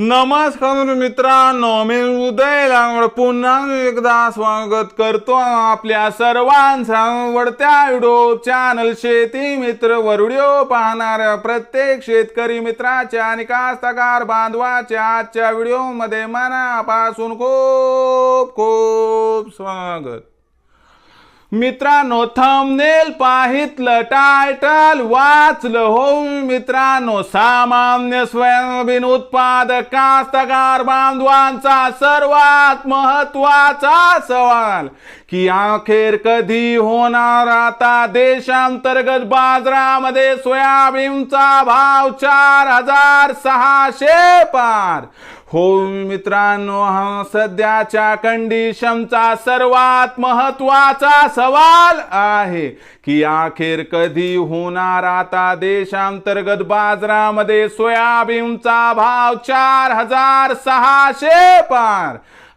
नमस्कार मित्रांनो मी उदय लांगड पुन्हा एकदा स्वागत करतो आपल्या सर्वांचा आवडत्या व्हिडिओ चॅनल शेती मित्र व व्हिडिओ पाहणाऱ्या प्रत्येक शेतकरी मित्राच्या आणि कास्तकार बांधवाच्या आजच्या व्हिडिओमध्ये मनापासून खूप खूप स्वागत. मित्रांनो थंबनेल पाहितलं टायटल वाचलं हो मित्रांनो सामान्य सोयाबीन उत्पादक कास्तकार बांधवांचा सर्वात महत्त्वाचा सवाल की अखेर कधी होणार आता देशांतर्गत बाजारामध्ये सोयाबीनचा भाव चार हजार सहाशे पार? हो मित्रांनो हा सध्याच्या कंडिशनचा सर्वात महत्त्वाचा सवाल आहे की अखेर कधी होणार आता देशांतर्गत बाजारामध्ये सोयाबीनचा भाव चार हजार सहाशे पार?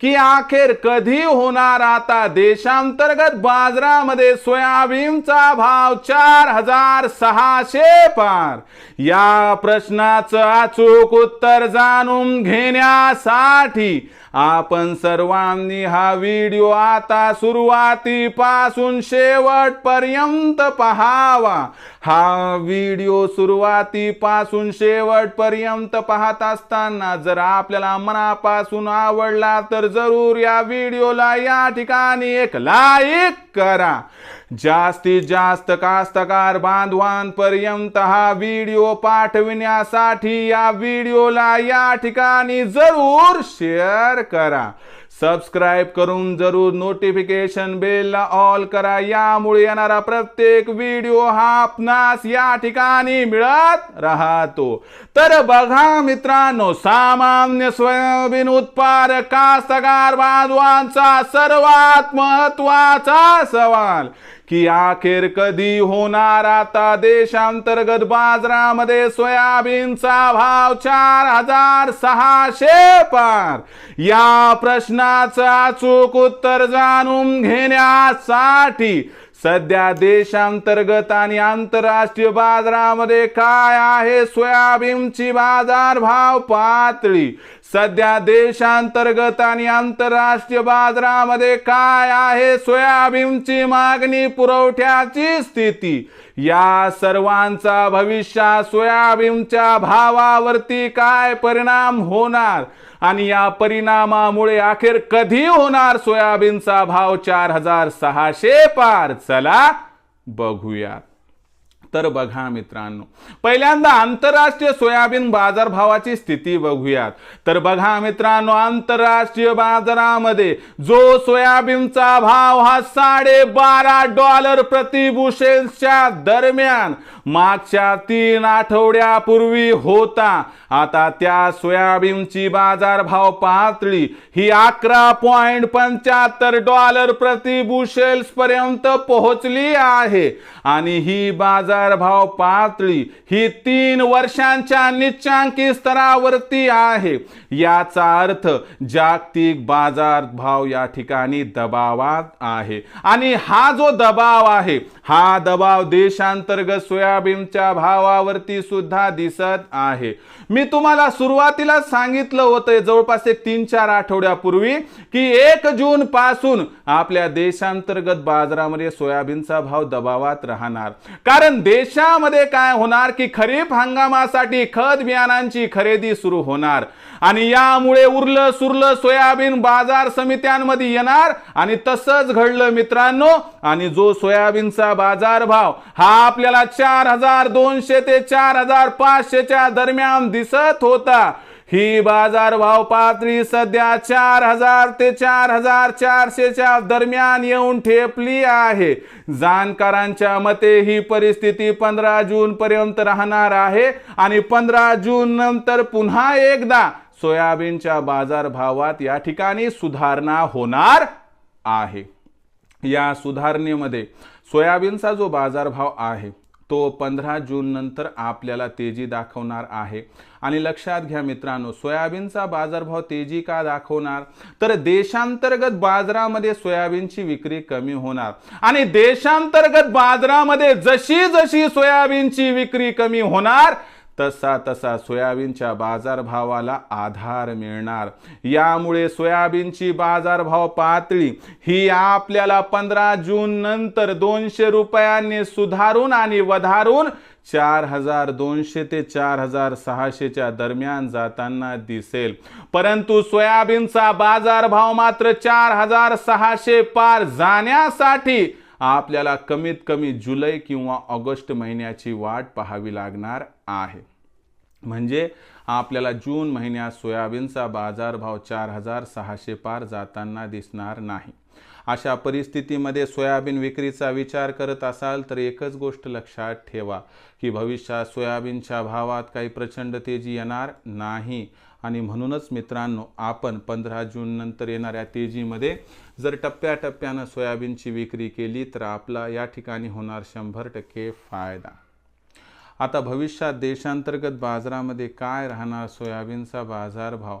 की अखेर कधी होणार आता देशांतर्गत बाजारामध्ये सोयाबीनचा भाव चार हजार सहाशे पार? या प्रश्नाचं अचूक उत्तर जाणून घेण्यासाठी आपण सर्वांनी हा व्हिडिओ आता सुरुवातीपासून शेवटपर्यंत पहावा. हा व्हिडिओ सुरुवातीपासून शेवटपर्यंत पाहत असताना जर आपल्याला मनापासून आवडला तर जरूर या व्हिडिओला या ठिकाणी एक लाईक करा. जास्तीत जास्त कास्तकार बांधवांपर्यंत हा व्हिडिओ पाठविण्यासाठी या व्हिडिओला या ठिकाणी जरूर शेअर करा. सबस्क्राईब करून जरूर नोटिफिकेशन बेलला ऑल करा. यामुळे येणारा प्रत्येक व्हिडिओ हा आपणास या ठिकाणी मिळत राहतो. तर बघा मित्रांनो सामान्य सोयाबीन उत्पादक कास्तकार बांधवांचा सर्वात महत्त्वाचा सवाल. की अखेर कधी होणार आता देशांतर्गत बाजारामध्ये सोयाबीनचा भाव चार हजार सहाशे पार. या प्रश्नाचं अचूक उत्तर जाणून घेण्यासाठी सध्या देशांतर्गत आणि आंतरराष्ट्रीय बाजारामध्ये काय आहे? सोयाबीनची बाजार भाव पातळी. सध्या देशांतर्गत आणि आंतरराष्ट्रीय बाजारामध्ये काय आहे सोयाबीनची मागणी पुरवठ्याची स्थिती? या सर्वांचा भविष्यात सोयाबीनच्या भावावरती काय परिणाम होणार? आणि या परिणामामुळे अखेर कधी होणार सोयाबीनचा भाव चार हजार सहाशे पार? चला बघूयात. तर बघा मित्रांनो पहिल्यांदा आंतरराष्ट्रीय सोयाबीन बाजारभावाची स्थिती बघूयात. तर बघा मित्रांनो आंतरराष्ट्रीय बाजारामध्ये जो सोयाबीनचा भाव हा साडे बारा डॉलर प्रति बुशेल्सच्या दरम्यान मागच्या तीन आठवड्यापूर्वी होता. आता त्या सोयाबीनची बाजारभाव पातळी ही अकरा पॉइंट पंच्याहत्तर डॉलर प्रति बुशेल्स पर्यंत पोहोचली आहे. आणि ही बाजार अंतर्भाव पातळी ही तीन वर्षांच्या निच्चांकी स्तरावरती आहे. याचा अर्थ जागतिक बाजार भाव या ठिकाणी दबावात आहे. आणि हा जो दबाव आहे हा दबाव देशांतर्गत सोयाबीनच्या भावावरती सुद्धा दिसत आहे. मी तुम्हाला सुरुवातीला सांगितलं होतं जवळपास एक तीन चार आठवड्यापूर्वी की एक जून पासून आपल्या देशांतर्गत बाजारामध्ये सोयाबीनचा भाव दबावात राहणार. कारण देशामध्ये काय होणार की खरीप हंगामासाठी खत बियाणांची खरेदी सुरू होणार. आणि यामुळे उरलं सुरलं सोयाबीन बाजार समित्यांमध्ये येणार आणि तसंच घडलं मित्रांनो. आणि जो सोयाबीनचा बाजार भाव हा आपल्याला चार हजार दोनशे ते चार हजार पाचशेच्या दरम्यान दिसत होता. ही बाजार भाव पातळी सध्या चार हजार ते चार हजार चारशेच्या दरम्यान येऊन ठेपली आहे. जाणकारांच्या मते ही परिस्थिती पंधरा जून पर्यंत राहणार आहे आणि पंधरा जून नंतर पुन्हा एकदा सोयाबीनच्या बाजार भावात या ठिकाणी सुधारणा होणार आहे. या सुधारणेमध्ये सोयाबीनचा जो बाजारभाव आहे तो पंधरा जून नंतर आपल्याला तेजी दाखवणार आहे. आणि लक्षात घ्या मित्रांनो सोयाबीनचा बाजारभाव तेजी का दाखवणार? तर देशांतर्गत बाजारामध्ये सोयाबीनची विक्री कमी होणार. आणि देशांतर्गत बाजारामध्ये जशी जशी सोयाबीनची विक्री कमी होणार तसा तसा सोयाबीनच्या बाजारभावाला आधार मिळणार. यामुळे सोयाबीनची बाजारभाव पातळी ही आपल्याला पंधरा जून नंतर दोनशे रुपयांनी सुधारून आणि वधारून चार हजार दोनशे ते चार हजार सहाशेच्या दरम्यान जाताना दिसेल. परंतु सोयाबीनचा बाजारभाव मात्र चार हजार सहाशे पार जाण्यासाठी आपल्याला कमीत कमी जुलै किंवा ऑगस्ट महिन्याची वाट पाहावी लागणार आहे. म्हणजे आपल्याला जून महिन्यात सोयाबीनचा बाजारभाव चार हजार सहाशे पार जाताना दिसणार नाही. अशा परिस्थितीमध्ये सोयाबीन विक्रीचा विचार करत असाल तर एकच गोष्ट लक्षात ठेवा की भविष्यात सोयाबीनच्या भावात काही प्रचंड तेजी येणार नाही. आणि म्हणूनच मित्रांनो आपण पंधरा जून नंतर येणाऱ्या तेजीमध्ये जर टप्प्याटप्प्यानं सोयाबीनची विक्री केली तर आपला या ठिकाणी होणार शंभर टक्के फायदा. आता भविष्यात देशांतर्गत बाजारामध्ये काय राहणार? सोयाबीनचा बाजारभाव